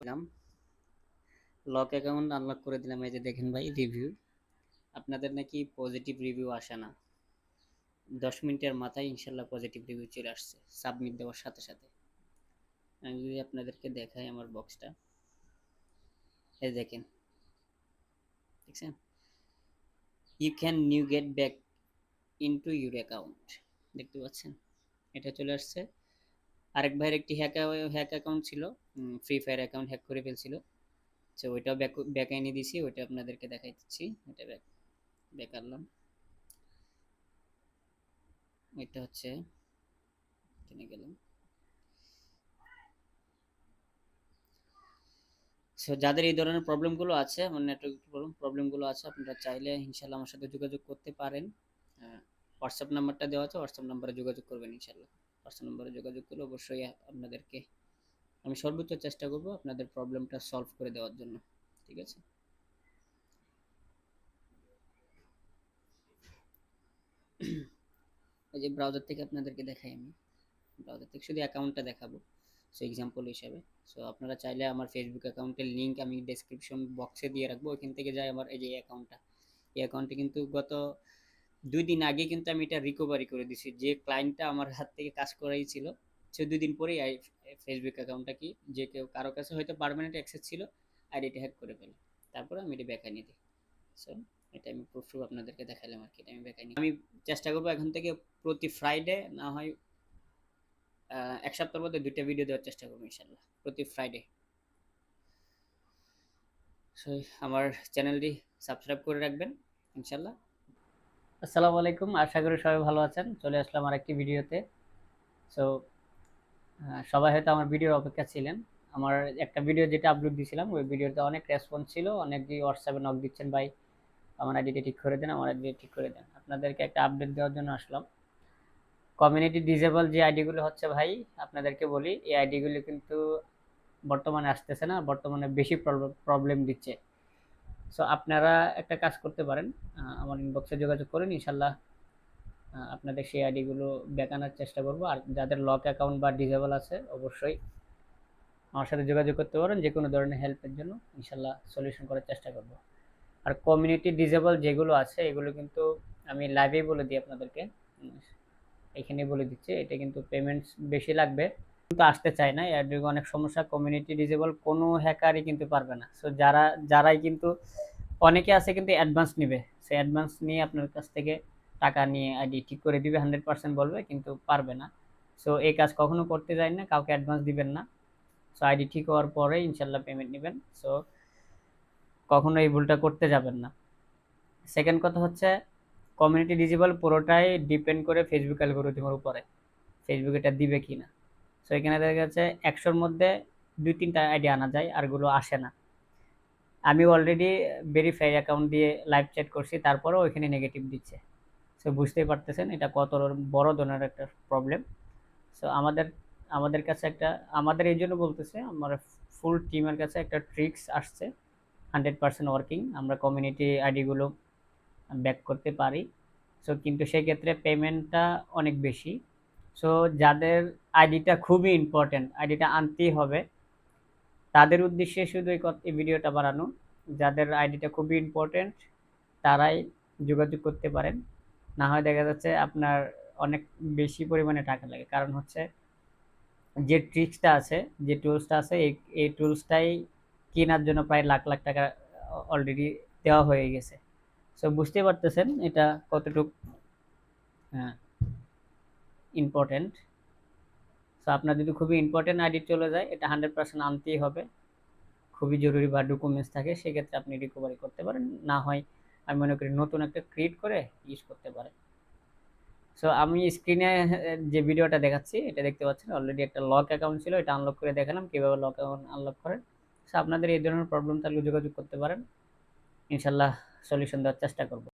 দিলাম lock account unlock করে দিলাম, এই যে দেখেন ভাই রিভিউ আপনাদের নাকি পজিটিভ রিভিউ আসে না। দশ মিনিটের মাথায় ইনশাল্লাহ পজিটিভ রিভিউ চলে আসছে সাবমিট দেওয়ার সাথে সাথে। আমি যদি আপনাদেরকে দেখাই আমার বক্সটা এই দেখেন, দেখছেন? You can now get back into your account দেখতে পাচ্ছেন? এটা চলে আসছে। আরেক ভাইয়ের একটি হ্যাক হ্যাক অ্যাকাউন্ট ছিল। ফ্রি ফায়ার অ্যাকাউন্ট হ্যাক করে ফেলছিল। তো ওইটাও ব্যাক ব্যাক এনে দিছি, ওইটা আপনাদেরকে দেখাই দিচ্ছি। এটা ব্যাক ব্যাক আনলাম। এটা হচ্ছে, এখানে গেলাম। সো যাদের এই ধরনের প্রবলেমগুলো আছে আমার নেটওয়ার্ক প্রবলেম প্রবলেমগুলো আছে, আপনারা চাইলে ইনশাল্লাহ আমার সাথে যোগাযোগ করতে পারেন। হোয়াটসঅ্যাপ নাম্বারটা দেওয়া আছে হোয়াটসঅ্যাপ নাম্বারে যোগাযোগ করবেন ইনশাল্লাহ। হোয়াটসঅ্যাপ নাম্বারে যোগাযোগ করলে অবশ্যই আপনাদেরকে আমি সর্বোচ্চ চেষ্টা করব আপনাদের প্রবলেমটা সলভ করে দেওয়ার জন্য, ঠিক আছে? এই যে ব্রাউজার থেকে আপনাদেরকে দেখাই আমি। ব্রাউজার থেকে শুধু অ্যাকাউন্টটা দেখাবো সো এক্সাম্পল হিসাবে। সো আপনারা চাইলে আমার ফেসবুক অ্যাকাউন্টের লিঙ্ক আমি ডেসক্রিপশন বক্সে দিয়ে রাখব, ওইখান থেকে যায় আমার এই যে অ্যাকাউন্টটা এই অ্যাকাউন্টে কিন্তু গত দুই দিন আগে কিন্তু আমি এটা রিকভারি করে দিছি যে ক্লায়েন্টটা আমার হাত থেকে কাজ করাই ছিল, সে দুই দিন পরেই ফেসবুক অ্যাকাউন্টটা কি? যে কেউ কারও কাছে হয়তো পারমানেন্ট অ্যাক্সেস ছিল আইডিটা হ্যাক করে ফেলে তারপর আমি এটা ব্যাক নিয়ে দিই। সো এটা আমি প্রুফ আপনাদেরকে দেখালাম আর কি, এটা আমি ব্যাক নিই আমি চেষ্টা করব এখন থেকে প্রতি ফ্রাইডে না হয় এক সপ্তাহের মধ্যে দুইটা ভিডিও দেওয়ার চেষ্টা করব ইনশাল্লাহ প্রতি ফ্রাইডে সো আমার চ্যানেলটি সাবস্ক্রাইব করে রাখবেন ইনশাল্লাহ আসসালামু আলাইকুম, আশা করি সবাই ভালো আছেন। চলে আসলাম আর একটি ভিডিওতে সো সবাই হয়তো আমার ভিডিওর অপেক্ষা ছিলেন। আমার একটা ভিডিও যেটা আপলোড দিয়েছিলাম ওই ভিডিওতে অনেক রেসপন্স ছিল অনেকেই হোয়াটসঅ্যাপে নক দিচ্ছেন, ভাই, আমার আইডিটা ঠিক করে দেন, আমার আইডিটা ঠিক করে দেন। আপনাদেরকে একটা আপডেট দেওয়ার জন্য আসলাম। কমিউনিটি ডিজেবল যে আইডিগুলো হচ্ছে, ভাই, আপনাদেরকে বলি, এই আইডিগুলো কিন্তু বর্তমানে আসতেছে না, বর্তমানে বেশি প্রবলেম দিচ্ছে। সো আপনারা একটা কাজ করতে পারেন আমার ইনবক্সে যোগাযোগ করেন, ইনশাল্লাহ আপনাদের সেই আইডিগুলো দেখানোর চেষ্টা করব। আর যাদের লক অ্যাকাউন্ট বা ডিজেবল আছে, অবশ্যই আমার সাথে যোগাযোগ করতে পারেন যে কোনো ধরনের হেল্পের জন্য। ইনশাল্লাহ সলিউশন করার চেষ্টা করব। আর কমিউনিটি ডিজেবল যেগুলো আছে, এগুলো কিন্তু আমি লাইভেই বলে দিই আপনাদেরকে। এখানে বলে দিচ্ছি, এটা কিন্তু পেমেন্টস বেশি লাগবে। কিন্তু আসতে চায় না, এর অনেক সমস্যা কমিউনিটি ডিজেবল কোনো হ্যাকারই কিন্তু পারবে না। সো যারা, যারাই কিন্তু, অনেকে আছে কিন্তু অ্যাডভান্স নেবে। সে অ্যাডভান্স নিয়ে আপনার কাছ থেকে টাকা নিয়ে আইডি ঠিক করে দিবে হান্ড্রেড পার্সেন্ট বলবে, কিন্তু পারবে না। সো এই কাজ কখনো করতে যায় না, কাউকে অ্যাডভান্স দিবেন না। সো আইডি ঠিক হওয়ার পরে ইনশাল্লাহ পেমেন্ট নেবেন। সো কখনো এই ভুলটা করতে যাবেন না। সেকেন্ড কথা হচ্ছে কমিউনিটি ডিজিবল পুরোটাই ডিপেন্ড করে ফেসবুক অ্যালগোরিদমের উপরে। ফেসবুক এটা দিবে কি না? সো এখানে দেখা গেছে একশোর মধ্যে দুই তিনটা আইডি আনা যায় আরগুলো আসে না। আমি অলরেডি ভেরিফাই অ্যাকাউন্ট দিয়ে লাইভ চ্যাট করছি, তারপরেও ওইখানে নেগেটিভ দিচ্ছে। সো বুঝতেই পারতেছেন, এটা কত বড় ধরনের একটা প্রবলেম সো আমাদের আমাদের কাছে একটা, আমাদের এই জন্য বলতেছে, আমার ফুল টিমের কাছে একটা ট্রিক্স আসছে হান্ড্রেড পার্সেন্ট ওয়ার্কিং আমরা কমিউনিটি আইডিগুলো ব্যাক করতে পারি। সো কিন্তু সেক্ষেত্রে পেমেন্টটা অনেক বেশি। সো যাদের আইডিটা খুবই ইম্পর্টেন্ট আইডিটা আনতেই হবে, তাদের উদ্দেশ্যে শুধু এই ভিডিওটা বানানো। যাদের আইডিটা খুবই ইম্পর্টেন্ট তারাই যোগাযোগ করতে পারেন। না হয় দেখা যাচ্ছে আপনার অনেক বেশি পরিমাণে টাকা লাগে। কারণ হচ্ছে যে ট্রিক্সটা আছে, যে টুলসটা আছে, এই এই টুলসটাই কেনার জন্য প্রায় লাখ লাখ টাকা অলরেডি দেওয়া হয়ে গেছে। সো বুঝতে পারতেছেন এটা কতটুক হ্যাঁ ইম্পর্টেন্ট সো আপনার যদি খুবই ইম্পর্টেন্ট আইডি চলে যায়, এটা হান্ড্রেড পার্সেন্ট আনতেই হবে। খুবই জরুরি বা ডকুমেন্টস থাকে, সেক্ষেত্রে আপনি রিকভারি করতে পারেন। না হয় আমি মনে করি নতুন একটা ক্রিয়েট করে ইউজ করতে পারে। সো আমি স্ক্রিনে যে ভিডিওটা দেখাচ্ছি, এটা দেখতে পাচ্ছেন অলরেডি একটা লক অ্যাকাউন্ট ছিল, এটা আনলক করে দেখালাম, কীভাবে লক অ্যাকাউন্ট আনলক করেন। সো আপনাদের এই ধরনের প্রবলেম তাহলে যোগাযোগ করতে পারেন। ইনশাল্লাহ সলিউশন দেওয়ার চেষ্টা করব।